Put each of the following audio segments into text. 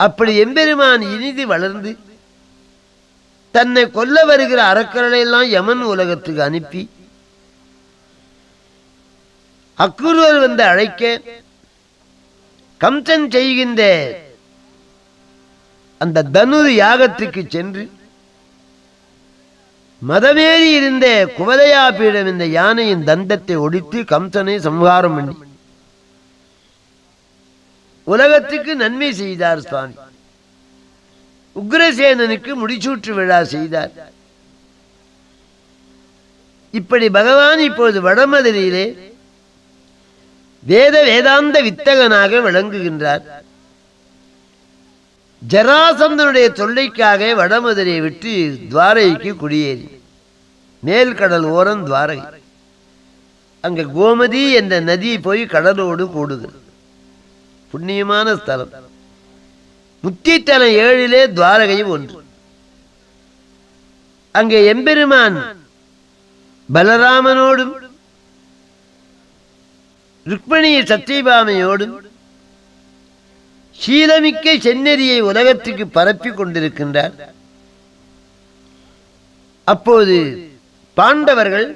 அப்படி எம்பெருமான் இனிது வளர்ந்து தன்னை கொல்ல வருகிற அறக்கர்களை எல்லாம் யமன் உலகத்துக்கு அனுப்பி அக்குருவர் வந்து அழைக்க கம்சன் செய்கின்ற அந்த தனுர் யாகத்துக்கு சென்று மதமேறி இருந்த குவதையா பீடம் இந்த யானையின் தந்தத்தை ஒடித்து கம்சனை சம்ஹாரம் பண்ணி உலகத்துக்கு நன்மை செய்தார் சுவாமி. உக்ரசேனனுக்கு முடிச்சூற்று விழா செய்தார். இப்படி பகவான் இப்போது வடமதுரையிலே வேத வேதாந்த வித்தகனாக விளங்குகின்றார். ஜராசந்தனுடைய தொல்லைக்காக வடமதுரையை விட்டு துவாரைக்கு குடியேறி மேல் கடல் ஓரம் துவாரகை. அங்கு கோமதி என்ற நதி போய் கடலோடு கூடுகிறது புண்ணியமான ஸ்தலம். முத்தித்தலம் ஏழிலே துவாரகையும் ஒன்று. அங்கே எம்பெருமான் பலராமனோடும் ருக்மணி சத்தியபாமையோடும் சீலமிக்க செந்நெறியை உலகத்துக்கு பரப்பி கொண்டிருக்கின்றார். அப்போது பாண்டவர்கள்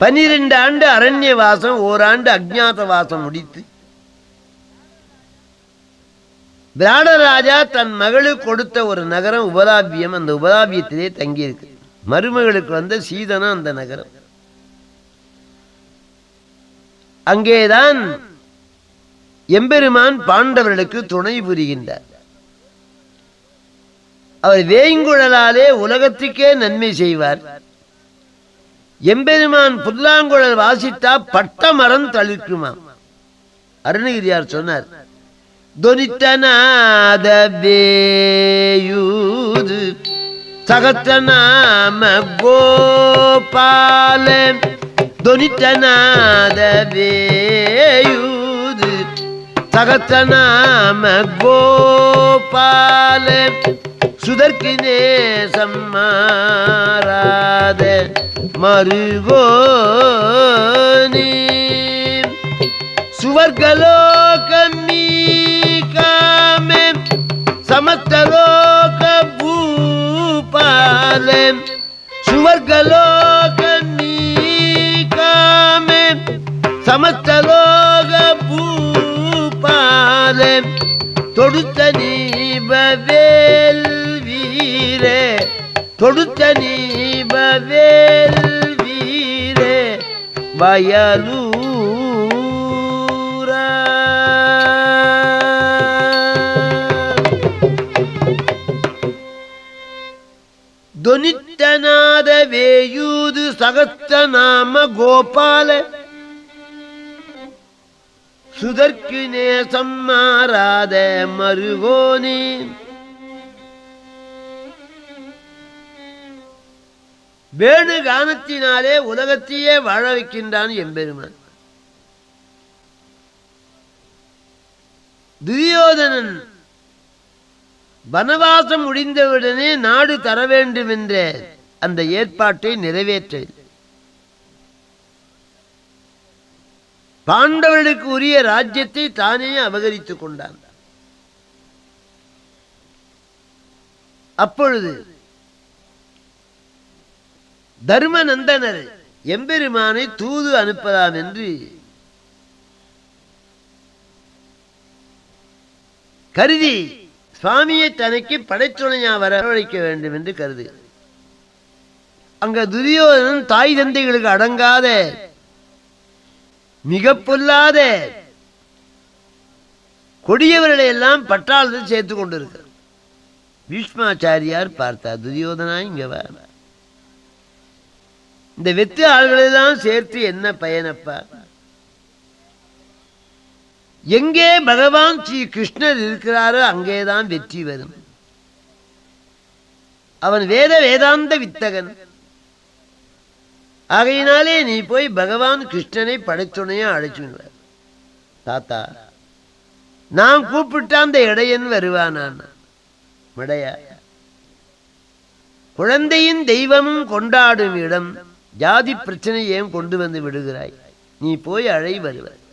பனிரெண்டு ஆண்டு அரண்ய வாசம் ஓராண்டு அக்ஞாத வாசம் முடித்து விராடராஜா தன் மகளுக்கு கொடுத்த ஒரு நகரம் உபதாபியம். அந்த உபதாபியத்திலே தங்கியிருக்கு. மருமகளுக்கு வந்த சீதனம் அந்த நகரம். அங்கேதான் எம்பெருமான் பாண்டவர்களுக்கு துணை புரிகின்றார். அவர் வேங்குழலாலே உலகத்துக்கே நன்மை செய்வார். எம்பெருமான் புல்லாங்குழல் வாசித்தா பட்ட மரம் தளிர்க்குமாம் அருணகிரியார் சொன்னார் தொனித்தநாத வேயூது சகத்தநாம கோபால. தொனித்தநாத வேயூது சகத்தநாம கோபால. சுதர்க்கினே சம்மாராத. மருகோனி. சுவர்களோ கம்மீ சமஸ்தலோக பூபாலே. சுவர்கலோகமீ காமே சமஸ்தலோக பூபாலே. தொடுத்த நீபவேல் வீரே. தொடுத்த நீபவேல் வீரே. வயலூரா தொனித்தநாத வேயூது சகஸ்தநாம கோபால சுதற்கு நேசம் மாறாத மருகோனே வேணு கானத்தினாலே உலகத்தையே வாழ வைக்கின்றான் எம்பெருமான் துரியோதனன் வனவாசம் முடிந்தவுடனே நாடு தர வேண்டும் என்ற அந்த ஏற்பாட்டை நிறைவேற்றவில்லை பாண்டவர்களுக்கு உரிய ராஜ்யத்தை தானே அபகரித்துக் கொண்டான். அப்பொழுது தர்மநந்தனர் எம்பெருமானை தூது அனுப்பலாம் என்று கருதி சுவாமியை தனக்கு படைத்துணையா வரவழைக்க வேண்டும் என்று கருது. அங்க துரியோதனன் தாய் தந்தைகளுக்கு அடங்காத மிக பொல்லாத கொடியவர்களை எல்லாம் பட்டாளத்தில் சேர்த்து கொண்டிருக்க பீஷ்மாச்சாரியார் பார்த்தார் துரியோதனா இங்க வா. இந்த வெத்து ஆள்களெல்லாம் சேர்த்து என்ன பயனப்பா? எங்கே பகவான் ஸ்ரீ கிருஷ்ணர் இருக்கிறாரோ அங்கேதான் வெற்றி வரும். அவன் வேத வேதாந்த வித்தகன். ஆகையினாலே நீ போய் பகவான் கிருஷ்ணனை படைத்துணையா அழைச்சுடுவார். தாத்தா நான் கூப்பிட்டா அந்த இடையன் வருவானான். மடையா குழந்தையின் தெய்வமும் கொண்டாடும் இடம் ஜாதி பிரச்சனை ஏன் கொண்டு வந்து விடுகிறாய். நீ போய் அழை வருவாய்.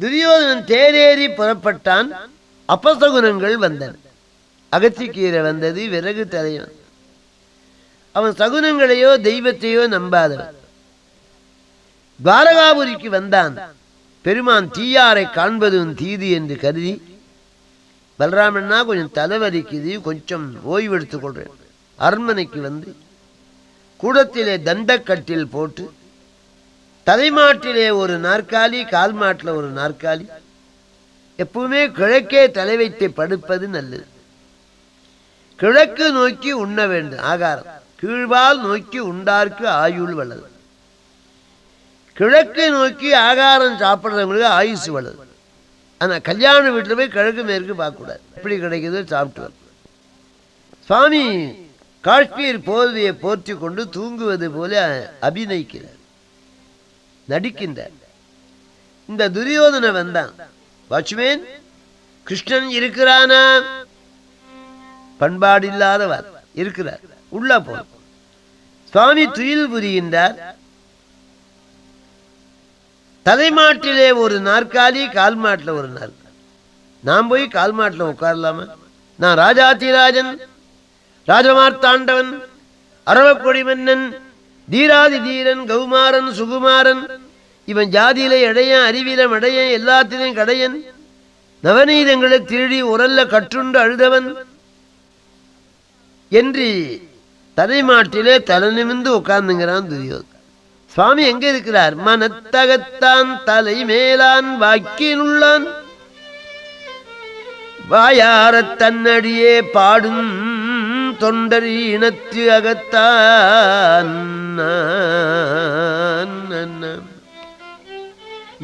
துரியோதனன் தேரேறி புறப்பட்டான். அப்பசகுனங்கள் வந்தன. அகத்திக்கீரை வந்தது விறகு தலைவன். அவன் சகுனங்களையோ தெய்வத்தையோ நம்பாதவன். துவாரகாபுரிக்கு வந்தான். பெருமான் தீயாரை காண்பதும் தீதி என்று கருதி பலராமன்னா கொஞ்சம் தலைவலிக்குது கொஞ்சம் ஓய்வெடுத்துக் கொள்றேன். அரண்மனைக்கு வந்து கூடத்திலே தண்டக்கட்டில் போட்டு தலைமாட்டிலே ஒரு நாற்காலி கால் மாட்டில் ஒரு நாற்காலி. எப்பவுமே கிழக்கே தலை வைத்து படுப்பது நல்லது. கிழக்கு நோக்கி உண்ண வேண்டும் ஆகாரம். கீழ்வால் நோக்கி உண்டார்க்கு ஆயுள் வளது கிழக்கு நோக்கி ஆகாரம் சாப்பிட்றவங்களுக்கு ஆயுசு வளது ஆனால் கல்யாண வீட்டில் போய் கிழக்கு மேற்கு பார்க்கக்கூடாது. எப்படி கிடைக்குதோ சாப்பிட்டு சுவாமி காஷ்மீர் போர்வையை போர்த்தி கொண்டு தூங்குவது போல அபிநயிக்கிறார். நடிக்கின்றார் இந்த துரியோதனை வந்தான். வாட்ச்மேன் கிருஷ்ணன் இருக்கிறானா? பண்பாடு இல்லாதவர் இருக்கிறார். உள்ள போ. சுவாமி துயில் புரிகின்றார். தலைமாட்டிலே ஒரு நாற்காலி கால் மாட்டில் ஒரு நாற்காலி நான் போய் கால் மாட்டில் உட்காரலாமா? நான் ராஜாதிராஜன் ராஜமார்த்தாண்டவன் அரவக்கொடி மன்னன் தீராதி தீரன் கௌமாரன் சுகுமாரன். இவன் ஜாதியில இடையன் அறிவிலம் அடையன் எல்லாத்திலையும் கடையன். நவநீதங்களை திருடி உரல்ல கற்றுண்டு அழுதவன். என்று தலைமாட்டிலே தலை நிமிந்து உட்கார்ந்துங்கிறான் துரியோதன். சுவாமி எங்க இருக்கிறார்? மனத்தகத்தான் தலை மேலான் வாக்கினுள்ளான் வாயாரத் தன்னடியே பாடும் தொண்டர் இனத்து அகத்தான்.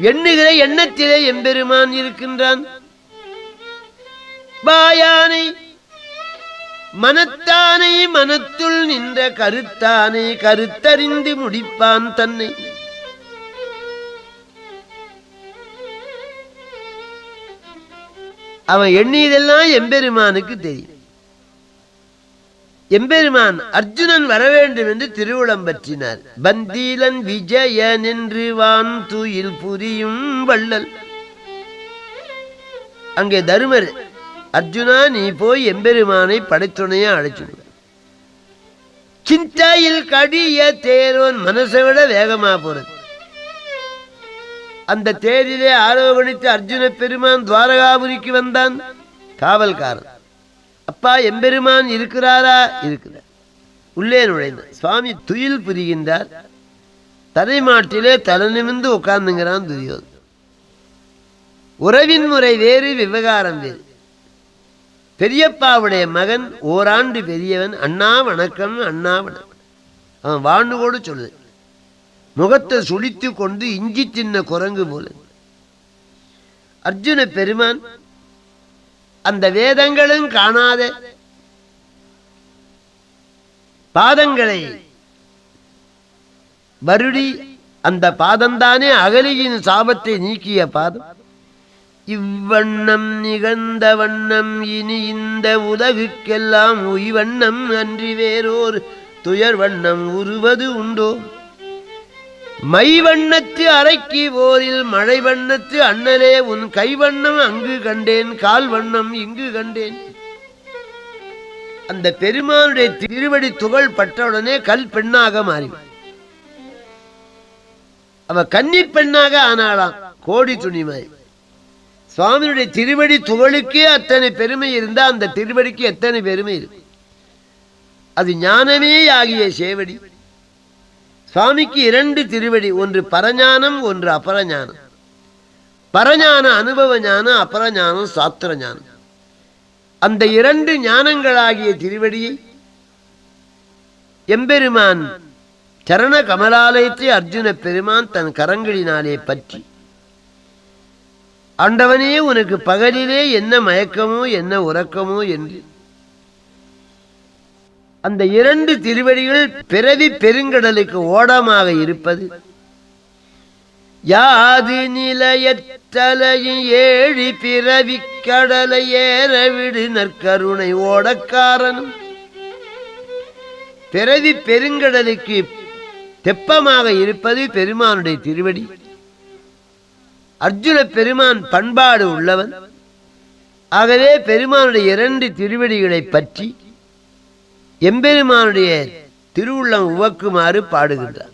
எண்ணுகிற எண்ணத்திலே எம்பெருமான் இருக்கின்றான். வாயானை மனத்தானை மனத்துள் நின்ற கருத்தானை கருத்தறிந்து முடிப்பான் தன்னை. அவன் எண்ணியதெல்லாம் எம்பெருமானுக்கு தெரியும். எம்பெருமான் அர்ஜுனன் வர வேண்டும் என்று திருவுளம் பற்றினார். பந்தீலன் விஜய நின்று வான் தூயில் புரியும் வள்ளல். அங்கே தருமர் அர்ஜுனா நீ போய் எம்பெருமானை படைத்துணையா அழைச்சிடுவ சிந்தாயில் கடிய தேரோன் மனசை விட வேகமா போறது. அந்த தேரிலே ஆரோகணித்து அர்ஜுன பெருமான் துவாரகாபுரிக்கு வந்தான் காவல்காரன். அப்பா எம்பெருமான் இருக்கிறாரா? இருக்கிறார். உள்ளே நுழைந்தார் சுவாமி துயில் புரிகின்றார். தலைமாட்டிலே தலை நிமிந்து உட்கார்ந்துங்கிறான் துரியோதன். உறவின் முறை வேறு விவகாரம் வேறு. பெரியப்பாவுடைய மகன் ஓராண்டு பெரியவன். அண்ணா வணக்கம் அண்ணா வணக்கம். அவன் வாழ்ந்து கூட சொல்லு முகத்தை சுழித்து கொண்டு இஞ்சி சின்ன குரங்கு போல. அர்ஜுன பெருமான் அந்த வேதங்களும் காணாத பாதங்களை வருடி அந்த பாதம்தானே அகலியின் சாபத்தை நீக்கிய பாதம். இவ்வண்ணம் நிகழ்ந்த வண்ணம் இனி இந்த உலகுக்கெல்லாம் உய்வண்ணம் அன்றி வேறோர் துயர் வண்ணம் உருவது உண்டோ? மை வண்ணத்து அரைக்கி போரில் மழை வண்ணத்து அண்ணலே உன் கைவண்ணம் அங்கு கண்டேன் கால் வண்ணம் இங்கு கண்டேன். அந்த பெருமானுடைய திருவடி துகள் பட்டவுடனே கல் பெண்ணாக மாறி. அவ கன்னி பெண்ணாக ஆனாளாம் கோடி துணிமாய் சுவாமியுடைய திருவடி துகளுக்கே அத்தனை பெருமை இருந்தா அந்த திருவடிக்கு எத்தனை பெருமை இருக்கு? அது ஞானமே ஆகிய சேவடி. சுவாமிக்கு இரண்டு திருவடி ஒன்று பரஞானம் ஒன்று அபரஞானம். பரஞான அனுபவ ஞானம் அபரஞானம் சாத்திர ஞானம். அந்த இரண்டு ஞானங்களாகிய திருவடியை எம்பெருமான் சரண கமலாலயத்தை அர்ஜுன பெருமான் தன் கரங்களினாலே பற்றி. ஆண்டவனே உனக்கு பகலிலே என்ன மயக்கமோ என்ன உறக்கமோ என்று அந்த இரண்டு திருவடிகள் பிறவி பெருங்கடலுக்கு ஓடமாக இருப்பது. யாது நிலையற்றலையும் ஏழி பிறவி கடலை ஏற விடு நற்கருணை ஓடக்காரனும். பிறவி பெருங்கடலுக்கு தெப்பமாக இருப்பது பெருமானுடைய திருவடி. அர்ஜுன பெருமான் பண்பாடு உள்ளவன். ஆகவே பெருமானுடைய இரண்டு திருவடிகளை பற்றி எம்பெருமானுடைய திருவுள்ளம் உவக்குமாறு பாடுகின்றார்.